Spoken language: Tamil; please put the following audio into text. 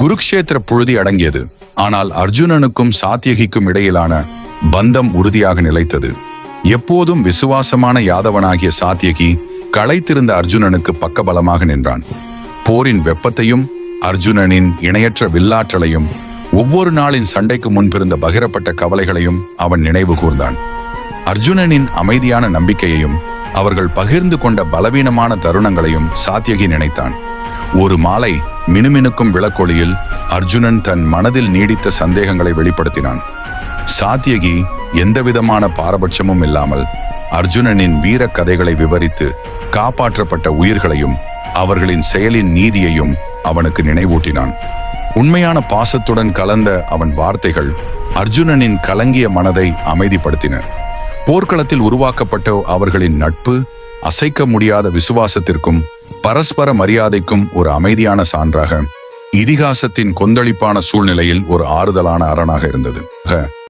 குருக்ஷேத்திர புழுதி அடங்கியது. ஆனால் அர்ஜுனனுக்கும் சாத்தியகிக்கும் இடையிலான பந்தம் உறுதியாக நிலைத்தது. எப்போதும் விசுவாசமான யாதவனாகிய சாத்தியகி களைத்திருந்த அர்ஜுனனுக்கு பக்கபலமாக நின்றான். போரின் வெப்பத்தையும் அர்ஜுனனின் இணையற்ற வில்லாற்றலையும் ஒவ்வொரு நாளின் சண்டைக்கு முன்பிருந்த பகிரப்பட்ட கவலைகளையும் அவன் நினைவு கூர்ந்தான். அர்ஜுனனின் அமைதியான நம்பிக்கையையும் அவர்கள் பகிர்ந்து கொண்ட பலவீனமான தருணங்களையும் சாத்தியகி நினைத்தான். ஒரு மாலை மினுமினுக்கும் விளக்கொளியில் அர்ஜுனன் தன் மனதில் நீடித்த சந்தேகங்களை வெளிப்படுத்தினான். சாத்தியகி எந்தவிதமான பாரபட்சமும் இல்லாமல் அர்ஜுனனின் வீரக் கதைகளை விவரித்து காப்பாற்றப்பட்ட உயிர்களையும் அவர்களின் செயலின் நீதியையும் அவனுக்கு நினைவூட்டினான். உண்மையான பாசத்துடன் கலந்த அவன் வார்த்தைகள் அர்ஜுனனின் கலங்கிய மனதை அமைதிப்படுத்தின. போர்க்களத்தில் உருவாக்கப்பட்ட அவர்களின் நட்பு அசைக்க முடியாத விசுவாசத்திற்கும் பரஸ்பர மரியாதைக்கும் ஒரு அமைதியான சான்றாக இதிகாசத்தின் கொந்தளிப்பான சூழ்நிலையில் ஒரு ஆறுதலான அரணாக இருந்தது.